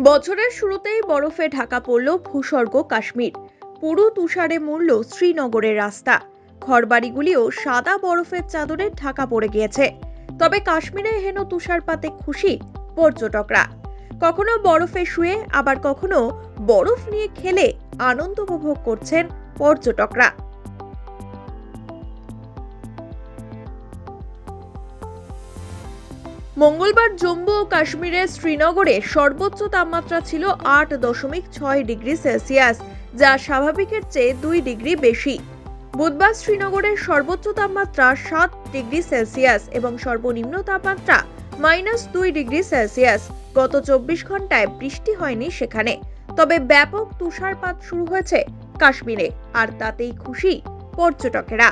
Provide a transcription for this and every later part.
বছরের শুরুতেই বরফে ঢাকা পড়ল ভূস্বর্গ কাশ্মীর। পুরো তুষারে মূল্য শ্রীনগরের রাস্তা। ঘরবাড়িগুলিও সাদা বরফের চাদরে ঢাকা পড়ে গিয়েছে। তবে কাশ্মীরে হেন তুষারপাতে খুশি পর্যটকরা। কখনো বরফে শুয়ে, আবার কখনো বরফ নিয়ে খেলে আনন্দ উপভোগ করছেন পর্যটকরা। মঙ্গলবার জম্মু ও কাশ্মীরের শ্রীনগরে সর্বোচ্চ তাপমাত্রা ছিল আট দশমিক ছয় ডিগ্রি সেলসিয়াস, যা স্বাভাবিকের চেয়ে দুই ডিগ্রি বেশি। বুধবার শ্রীনগরের সর্বোচ্চ তাপমাত্রা সাত ডিগ্রি সেলসিয়াস এবং সর্বনিম্ন তাপমাত্রা মাইনাস দুই ডিগ্রি সেলসিয়াস। গত চব্বিশ ঘন্টায় বৃষ্টি হয়নি সেখানে। তবে ব্যাপক তুষারপাত শুরু হয়েছে কাশ্মীরে, আর তাতেই খুশি পর্যটকেরা।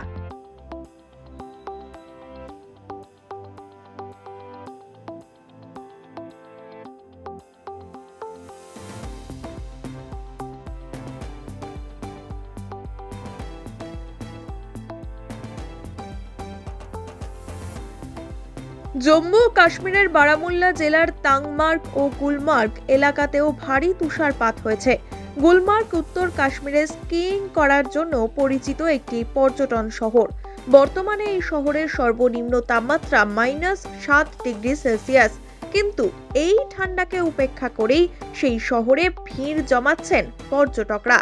জম্মু ও কাশ্মীরের বারামুল্লা জেলার তাংমার্গ ও গুলমার্গ এলাকাতেও ভারী তুষারপাত হয়েছে। গুলমার্গ, উত্তর কাশ্মীরে স্কিইং করার জন্য পরিচিত একটি পর্যটন শহর। বর্তমানে এই শহরের সর্বনিম্ন তাপমাত্রা মাইনাস সাত ডিগ্রি সেলসিয়াস। কিন্তু এই ঠান্ডাকে উপেক্ষা করেই সেই শহরে ভিড় জমাচ্ছেন পর্যটকরা।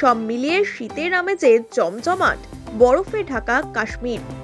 সব মিলিয়ে শীতের আমেজে জমজমাট। বরফে ঢাকা, Kashmir.